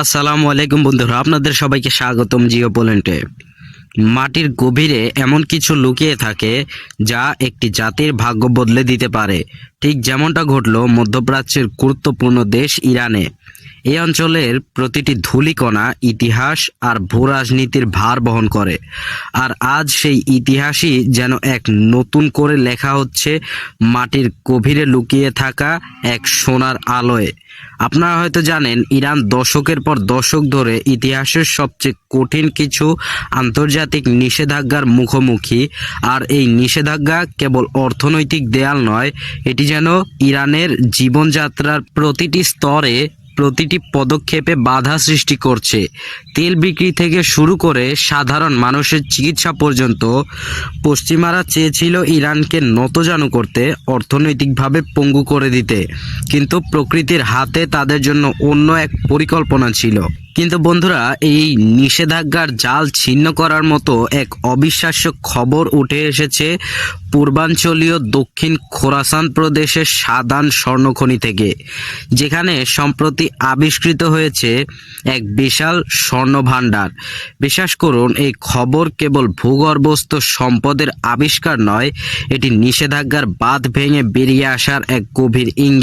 আসসালামু আলাইকুম বন্ধুরা, আপনাদের সবাইকে স্বাগতম জিও পোল্যান্ডে। মাটির গভীরে এমন কিছু লুকিয়ে থাকে যা একটি জাতির ভাগ্য বদলে দিতে পারে। ঠিক যেমনটা ঘটল মধ্যপ্রাচ্যের গুরুত্বপূর্ণ দেশ ইরানে। এই অঞ্চলের প্রতিটি ধূলিকণা ইতিহাস আর ভূ রাজনীতির ভার বহন করে। আর আজ সেই ইতিহাসই যেন এক নতুন করে লেখা হচ্ছে মাটির গভীরে লুকিয়ে থাকা এক সোনার আলোয়। আপনারা হয়তো জানেন, ইরান দশকের পর দশক ধরে ইতিহাসের সবচেয়ে কঠিন কিছু আন্তর্জাতিক নিষেধাজ্ঞার মুখোমুখি। আর এই নিষেধাজ্ঞা কেবল অর্থনৈতিক দেয়াল নয়, এটি যেন ইরানের জীবনযাত্রার প্রতিটি স্তরে প্রতিটি পদক্ষেপে বাধা সৃষ্টি করছে। তেল বিক্রি থেকে শুরু করে সাধারণ মানুষের চিকিৎসা পর্যন্ত পশ্চিমারা চেয়েছিল ইরানকে নতজানু করতে, অর্থনৈতিকভাবে পঙ্গু করে দিতে। কিন্তু প্রকৃতির হাতে তাদের জন্য অন্য এক পরিকল্পনা ছিল। কিন্তু বন্ধুরা, এই নিষেধাজ্ঞার জাল ছিন্ন করার মতো এক অবিশ্বাস্য খবর উঠে এসেছে পূর্বাঞ্চলীয় দক্ষিণ খোরাসান প্রদেশের সাদান স্বর্ণখনি থেকে, যেখানে সম্প্রতি আবিষ্কৃত হয়েছে এক বিশাল স্বর্ণ ভাণ্ডার বিশ্বাস করুন, এই খবর কেবল ভূগর্ভস্থ সম্পদের আবিষ্কার নয়, এটি নিষেধাজ্ঞার বাঁধ ভেঙে বেরিয়ে আসার এক গভীর ইঙ্গিত।